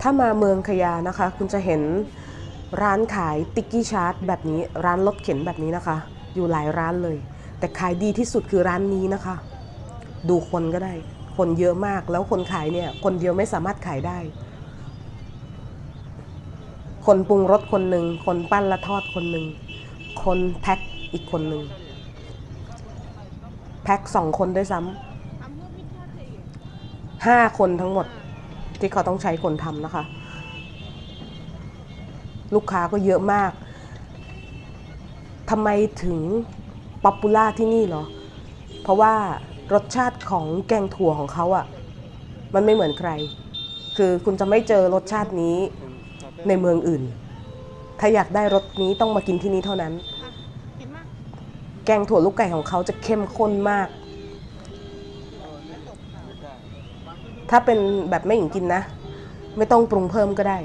ถ้ามาเมืองขยานะคะ คุณจะเห็นร้านขายติ๊กกี้ชาร์ตแบบนี้ร้านรถเข็นแบบนี้นะคะ อยู่หลายร้านเลย แต่ขายดีที่สุดคือร้านนี้นะคะ ดูคนก็ได้ คนเยอะมากแล้วคนขายเนี่ย คนเดียวไม่สามารถขายได้ คนปรุงรสคนหนึ่งคนปั้นและทอดคนหนึ่งคนแพ็คอีกคนหนึ่งแพ็คสองคนด้วยซ้ำห้าคนทั้งหมด ที่เขาต้องใช้คนทำนะคะ ลูกค้าก็เยอะมากทำไมถึงป๊อปปูล่าที่นี่เหรอ เพราะว่ารสชาติของแกงถั่วของเขาอะ่ะ มันไม่เหมือนใคร คือคุณจะไม่เจอรสชาตินี้ในเมืองอื่น ถ้าอยากได้รสนี้ต้องมากินที่นี่เท่านั้น แกงถั่วลูกไก่ของเขาจะเข้มข้นมาก ถ้าเป็นแบบไม่หญิงกินนะ ไม่ต้องปรุงเพิ่มก็ได้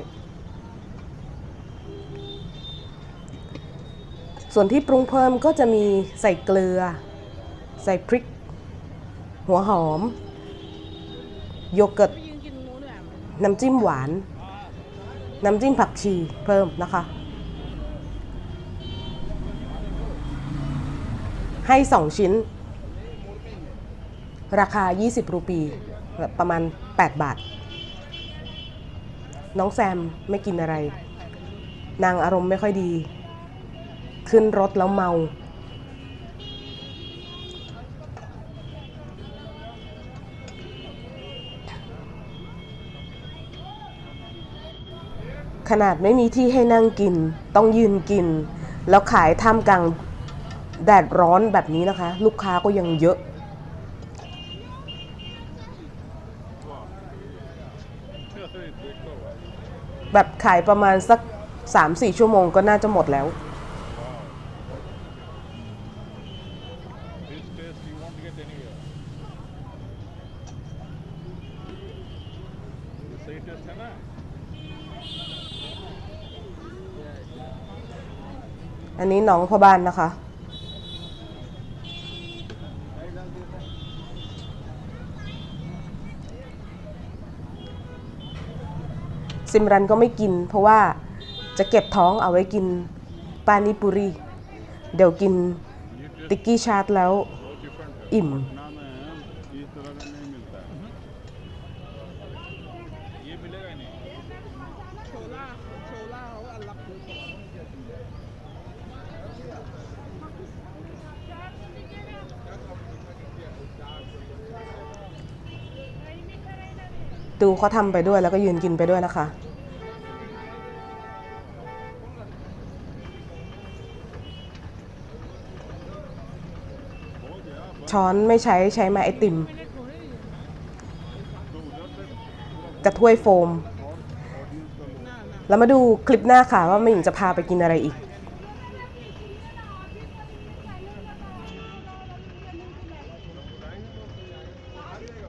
ส่วนที่ปรุงเพิ่มก็จะมีใส่เกลือ ใส่พริก หัวหอม โยเกิร์ต น้ำจิ้มหวาน น้ำจิ้มผักชีเพิ่มนะคะ ให้ 2 ชิ้น ราคา 20 รูปี ประมาณ 8 บาท น้องแซมไม่กินอะไร นางอารมณ์ไม่ค่อยดี ขึ้นรถแล้วเมา ขนาดไม่มีที่ให้นั่งกิน ต้องยืนกิน แล้วขายท่ามกลางแดดร้อนแบบนี้นะคะ ลูกค้าก็ยังเยอะ แบบขายประมาณสักสามสี่ชั่วโมงก็น่าจะหมดแล้ว อันนี้น้องพ่อบ้านนะคะ ซิมรันก็ไม่กิน เพราะว่าจะเก็บท้องเอาไว้กินปานิปุรี เดี๋ยวกินติกกี้ชาร์ตแล้ว อิ่ม ना में इस तरह का नहीं मिलता है ये मिलेगा ही नहीं โชล่า ดูเขาทำไปด้วยแล้วก็ยืนกินไปด้วยนะคะช้อนไม่ใช้ใช้ไม้ไอติมกับถ้วยโฟม แล้วมาดูคลิปหน้าค่ะว่าไม่หญิงจะพาไปกินอะไรอีก